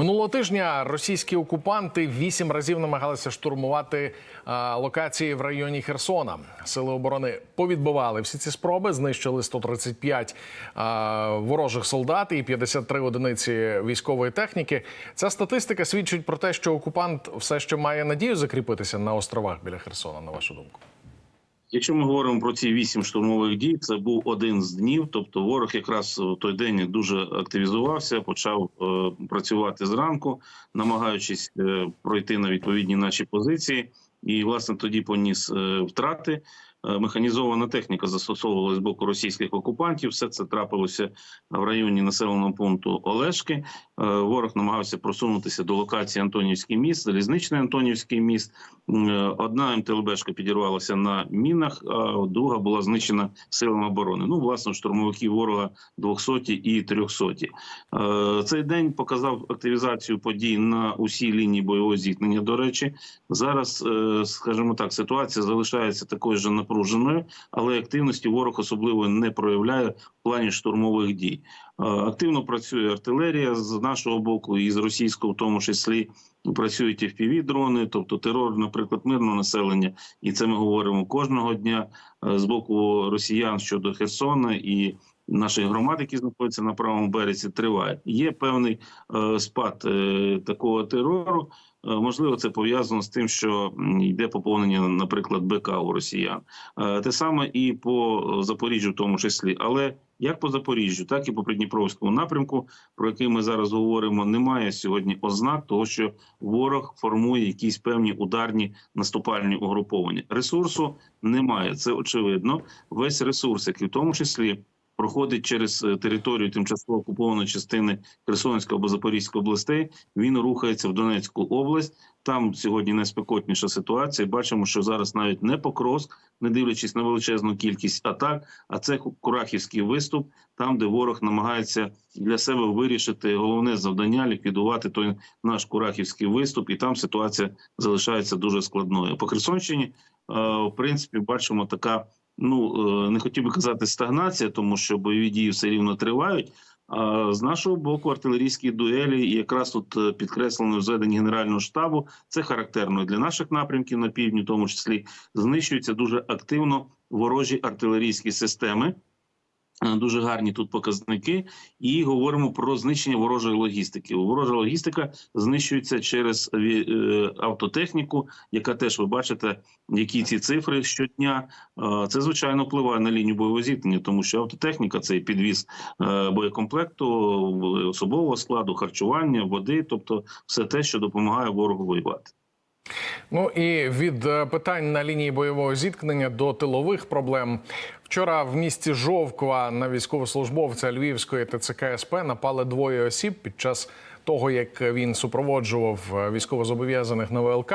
Минулого тижня російські окупанти вісім разів намагалися штурмувати локації в районі Херсона. Сили оборони повідбивали всі ці спроби, знищили 135 а, ворожих солдат і 53 одиниці військової техніки. Ця статистика свідчить про те, що окупант все ще має надію закріпитися на островах біля Херсона. На вашу думку. Якщо ми говоримо про ці вісім штурмових дій, це був один з днів. Тобто, ворог якраз в той день дуже активізувався, почав е, працювати зранку, намагаючись е, пройти на відповідні наші позиції, і власне тоді поніс е, втрати. Е, Механізована техніка застосовувалась з боку російських окупантів. Все це трапилося в районі населеного пункту Олешки. Е, Ворог намагався просунутися до локації Антонівський міст, залізничний Антонівський міст. Е, Одна МТЛБшка підірвалася на мінах, а друга була знищена силами оборони. Ну, власне, штурмовики ворога 200 і 300. Е, Цей день показав активізацію подій на усій лінії бойового зіткнення. До речі, зараз, скажімо так, ситуація залишається такою ж напруженою, але активності ворог особливо не проявляє в плані штурмових дій. Е, Активно працює артилерія з нашого боку і з російського, в тому числі працюють fpv дрони, тобто терор, наприклад, мирного населення, і це ми говоримо кожного дня е, з боку росіян щодо Херсона і. Наших громад, які знаходяться на правому березі, триває. Є певний е, спад е, такого терору. Е, можливо, це пов'язано з тим, що йде поповнення, наприклад, БК у росіян. Е, те саме і по Запоріжжю, в тому числі. Але як по Запоріжжю, так і по Придніпровському напрямку, про який ми зараз говоримо, немає сьогодні ознак того, що ворог формує якісь певні ударні наступальні угруповання. Ресурсу немає, це очевидно. Весь ресурс, який в тому числі проходить через е, територію тимчасово окупованої частини Херсонської або Запорізької областей. Він рухається в Донецьку область. Там сьогодні найспекотніша ситуація. Бачимо, що зараз навіть не Покровськ, не дивлячись на величезну кількість атак. А це Курахівський виступ, там де ворог намагається для себе вирішити головне завдання ліквідувати той наш Курахівський виступ, і там ситуація залишається дуже складною. По Херсонщині, е, в принципі, бачимо така. Ну е, не хотів би казати стагнація, тому що бойові дії все рівно тривають. А з нашого боку, артилерійські дуелі, якраз тут е, підкреслено в зведенні генерального штабу, це характерно для наших напрямків на півдні, в тому числі знищуються дуже активно ворожі артилерійські системи. Е, Дуже гарні тут показники, і говоримо про знищення ворожої логістики. Ворожа логістика знищується через е, автотехніку, яка теж ви бачите, які ці цифри щодня. Е, Це звичайно впливає на лінію бойового зіткнення, тому що автотехніка це і підвіз е, боєкомплекту, особового складу, харчування, води, тобто все те, що допомагає ворогу воювати. Ну і від е, питань на лінії бойового зіткнення до тилових проблем. Вчора в місті Жовква на військовослужбовця Львівської ТЦК СП напали двоє осіб під час того, як він супроводжував е, військовозобов'язаних на ВЛК.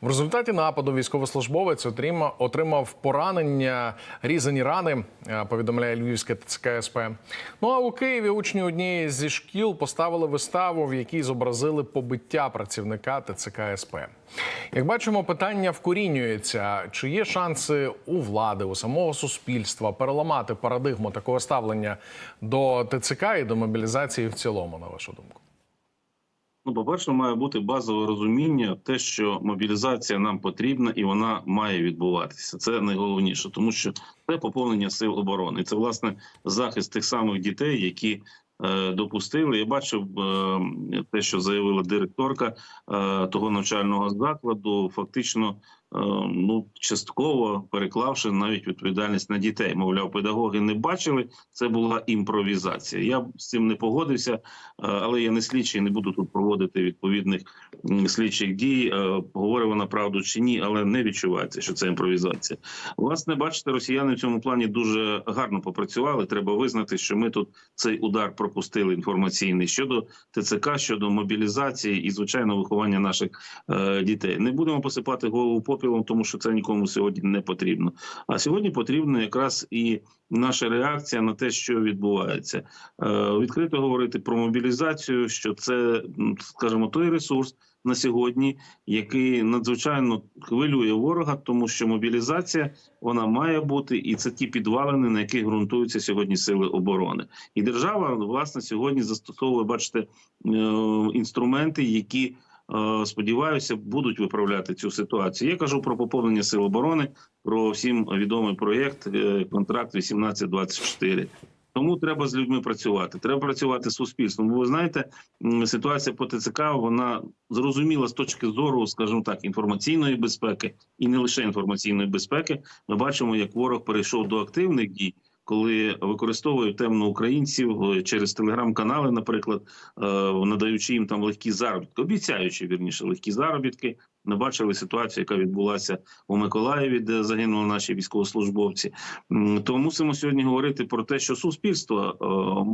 В результаті нападу військовослужбовець отримав, отримав поранення, різані рани. е, Повідомляє Львівське ТЦК СП. Ну а у Києві учні однієї зі шкіл поставили виставу, в якій зобразили побиття працівника ТЦК СП. Як бачимо, питання вкорінюється. Чи є шанси у влади, у самого суспільства переламати парадигму такого ставлення до ТЦК і до мобілізації в цілому, на вашу думку? Ну, по-перше, має бути базове розуміння, те, що мобілізація нам потрібна і вона має відбуватися. Це найголовніше, тому що це поповнення сил оборони. І Це власне захист тих самих дітей, які е, допустили. Я бачив е, те, що заявила директорка е, того навчального закладу, фактично. Е, Ну, частково переклавши навіть відповідальність на дітей, мовляв, педагоги не бачили. Це була імпровізація. Я з цим не погодився, е, але я не слідчий, не буду тут проводити відповідних слідчих дій. е, Говорить вона правду чи ні, але не відчувається, що це імпровізація. Власне, бачите, росіяни в цьому плані дуже гарно попрацювали. Треба визнати, що ми тут цей удар пропустили інформаційний щодо ТЦК, щодо мобілізації і звичайно виховання наших дітей. Не будемо посипати голову попіл, попілом, тому що це нікому сьогодні не потрібно. А сьогодні потрібна якраз і наша реакція на те, що відбувається. Е, Відкрито говорити про мобілізацію, що це, м, скажімо, той ресурс на сьогодні, який надзвичайно хвилює ворога, тому що мобілізація вона має бути, і це ті підвалини, на яких ґрунтуються сьогодні сили оборони. І держава власне сьогодні застосовує, бачите, е, інструменти, які сподіваюся будуть виправляти цю ситуацію. Я кажу про поповнення сил оборони, про всім відомий проєкт е, контракт 1824. Тому треба з людьми працювати. Треба працювати з суспільством. Бо ви знаєте, ситуація по ТЦК вона зрозуміла з точки зору, скажімо так, інформаційної безпеки і не лише інформаційної безпеки. Ми бачимо, як ворог перейшов до активних дій. Коли використовують темно українців е, через телеграм-канали, наприклад, е, надаючи їм там легкі заробітки, обіцяючи вірніше легкі заробітки. Ми бачили ситуацію, яка відбулася у Миколаєві, де загинули наші військовослужбовці. То мусимо сьогодні говорити про те, що суспільство е,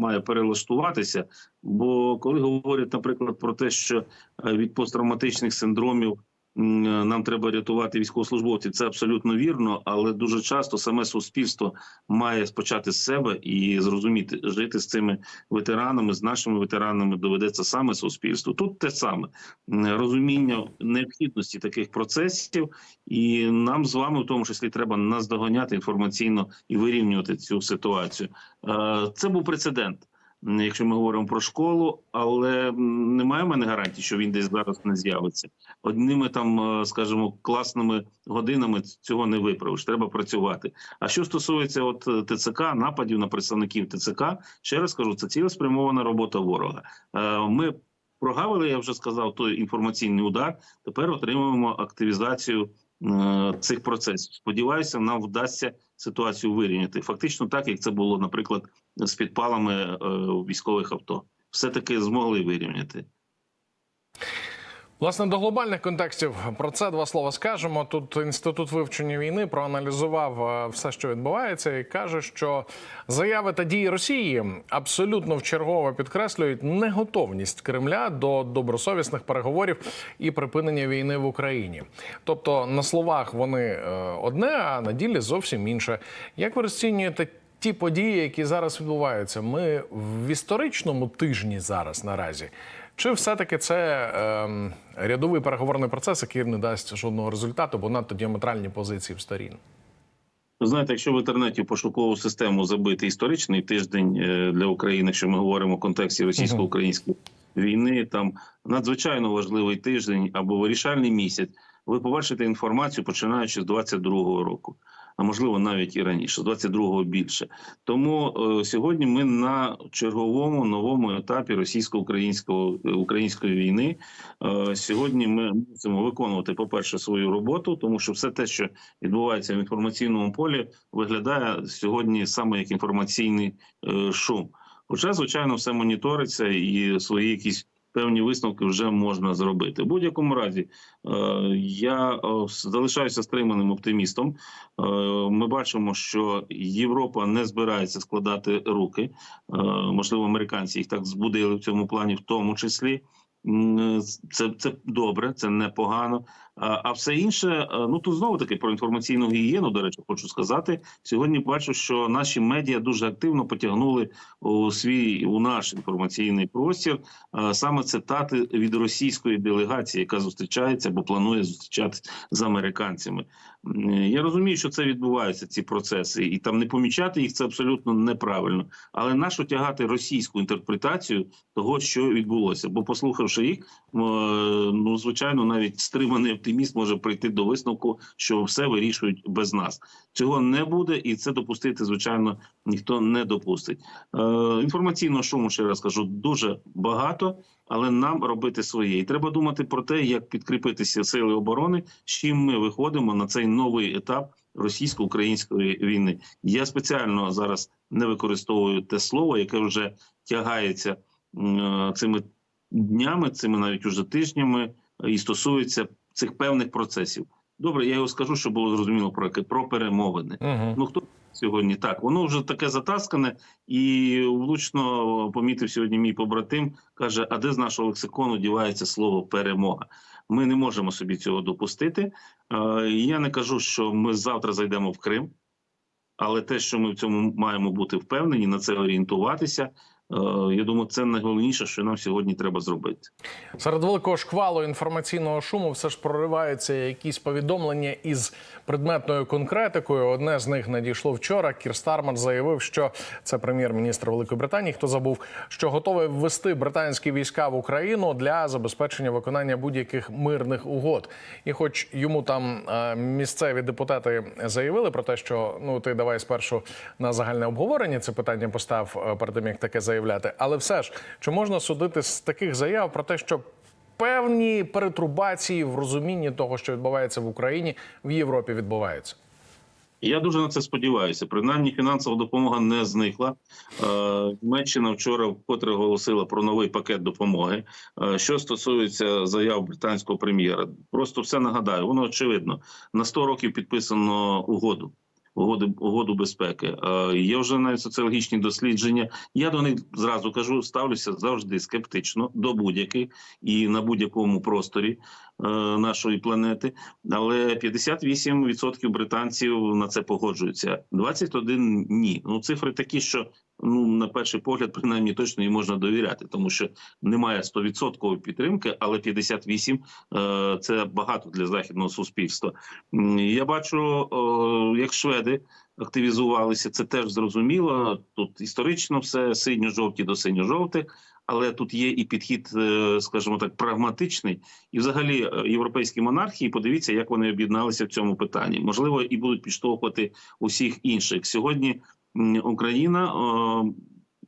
має перелаштуватися. Бо коли говорять, наприклад, про те, що від посттравматичних синдромів нам треба рятувати військовослужбовців, це абсолютно вірно, але дуже часто саме суспільство має спочати з себе і зрозуміти, жити з цими ветеранами, з нашими ветеранами доведеться саме суспільству. Тут те саме розуміння необхідності таких процесів, і нам з вами, в тому числі, треба наздоганяти інформаційно і вирівнювати цю ситуацію. Е, Це був прецедент. Якщо ми говоримо про школу, але немає в мене гарантії, що він десь зараз не з'явиться. Одними там, е, скажімо, класними годинами цього не виправиш. Треба працювати. А що стосується от е, ТЦК, нападів на представників ТЦК, ще раз кажу, це цілеспрямована робота ворога. Е, Ми прогавили, я вже сказав, той інформаційний удар. Тепер отримуємо активізацію цих процесів. Сподіваюся, нам вдасться ситуацію вирівняти. Фактично, так як це було, наприклад, з підпалами е, військових авто, все таки змогли вирівняти. Власне, до глобальних контекстів про це два слова скажемо. Тут інститут вивчення війни проаналізував е, все, що відбувається, і каже, що заяви та дії Росії абсолютно вчергово підкреслюють неготовність Кремля до добросовісних переговорів і припинення війни в Україні. Тобто на словах вони е, одне, а на ділі зовсім інше. Як ви розцінюєте? Ті події, які зараз відбуваються, ми в історичному тижні зараз наразі. Чи все-таки це ем, рядовий переговорний процес, який не дасть жодного результату, бо надто діаметральні позиції в сторін? Знаєте, якщо в інтернеті пошукову систему забити історичний тиждень е, для України, якщо ми говоримо в контексті російсько-української війни, там надзвичайно важливий тиждень або вирішальний місяць, ви побачите інформацію починаючи з 22-го року, а можливо навіть і раніше, з 22-го більше. Тому е, сьогодні ми на черговому новому етапі російсько-українського е, української війни. Е, сьогодні ми мусимо виконувати, по-перше, свою роботу, тому що все те, що відбувається в інформаційному полі, виглядає сьогодні саме як інформаційний е, шум. Хоча, звичайно, все моніториться і свої якісь певні висновки вже можна зробити. В будь-якому разі, е, я е, залишаюся стриманим оптимістом. Е, Ми бачимо, що Європа не збирається складати руки. Можливо, американці їх так збудили в цьому плані, в тому числі. Це, це добре, це непогано. А, все інше, е, ну тут знову таки про інформаційну гігієну, до речі, хочу сказати. Сьогодні бачу, що наші медіа дуже активно потягнули у свій у наш інформаційний простір е, саме цитати від російської делегації, яка зустрічається або планує зустрічатися з американцями. Я розумію, що це відбуваються ці процеси, і там не помічати їх це абсолютно неправильно. Але нащо тягати російську інтерпретацію того, що відбулося? Бо послухавши їх, е, ну звичайно, навіть стриманий оптиміст може прийти до висновку, що все вирішують без нас. Цього не буде, і це допустити, звичайно, ніхто не допустить. Е, інформаційного шуму, ще раз кажу, дуже багато, але нам робити своє. І треба думати про те, як підкріпитися сили оборони, з чим ми виходимо на цей новий етап російсько-української війни. Я спеціально зараз не використовую те слово, яке вже тягається е, цими днями, цими навіть уже тижнями, е, і стосується цих певних процесів. Добре, я його скажу, щоб було зрозуміло про яке про перемовини. Угу. Ну хто сьогодні. Так, воно вже таке затаскане, і влучно помітив сьогодні мій побратим. каже: а де з нашого лексикону дівається слово перемога? Ми не можемо собі цього допустити. Е, Я не кажу, що ми завтра зайдемо в Крим, але те, що ми в цьому маємо бути впевнені, на це орієнтуватися. Е, Я думаю, це найголовніше, що нам сьогодні треба зробити. Серед великого шквалу інформаційного шуму все ж прориваються якісь повідомлення із предметною конкретикою. Одне з них надійшло вчора. Кір Стармер заявив, що це прем'єр-міністр Великої Британії. Хто забув, що готовий ввести британські війська в Україну для забезпечення виконання будь-яких мирних угод. І, хоч йому там е, місцеві депутати заявили про те, що ну ти давай спершу на загальне обговорення це питання постав е, перед тим, як таке заявляти. Але все ж чи можна судити з таких заяв про те, що певні перетрубації в розумінні того, що відбувається в Україні, в Європі відбуваються? Я дуже на це сподіваюся. Принаймні, фінансова допомога не зникла. Е, Німеччина вчора вкотре оголосила про новий пакет допомоги. Е, Що стосується заяв британського прем'єра, просто все нагадаю. Воно очевидно на 100 років підписано угоду. Угоду, угоду безпеки. Е, є вже навіть соціологічні дослідження. Я до них зразу кажу, ставлюся завжди скептично до будь-яких і на будь-якому просторі нашої планети. Але 58% британців на це погоджуються. 21 – ні. Ну цифри такі, що ну на перший погляд, принаймні точно їм можна довіряти, тому що немає 100% підтримки, але 58 е, – це багато для західного суспільства. Я бачу, е, як шведи активізувалися. Це теж зрозуміло. Тут історично все синьо-жовті до синьо-жовтих. Але тут є і підхід, е, скажімо так, прагматичний, і взагалі е, європейські монархії. Подивіться, як вони об'єдналися в цьому питанні. Можливо, і будуть підштовхувати усіх інших. Сьогодні Україна е,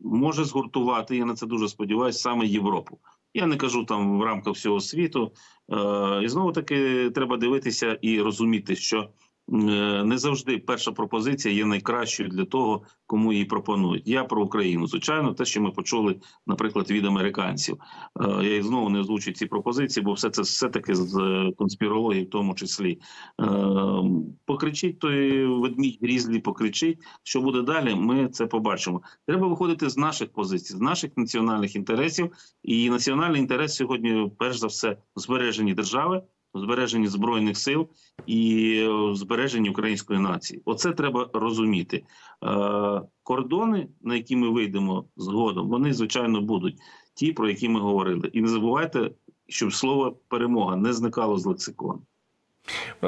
може згуртувати. Я на це дуже сподіваюся, саме Європу. Я не кажу там в рамках всього світу. І знову таки треба дивитися і розуміти, що не завжди перша пропозиція є найкращою для того, кому її пропонують. Я про Україну. Звичайно, те, що ми почули, наприклад, від американців. Е, Я їх знову не озвучу ці пропозиції, бо все це все таки з е, конспірології, в тому числі. Е, Покричіть той ведмідь грізлі, покричіть. Що буде далі? Ми це побачимо. Треба виходити з наших позицій, з наших національних інтересів. І національний інтерес сьогодні, перш за все, в збереженні держави, в збереженні збройних сил і в збереженні української нації. Оце треба розуміти. Е, Кордони, на які ми вийдемо згодом, вони звичайно будуть ті, про які ми говорили. І не забувайте, щоб слово перемога не зникало з лексикону.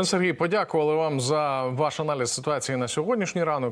Сергій, подякували вам за ваш аналіз ситуації на сьогоднішній ранок.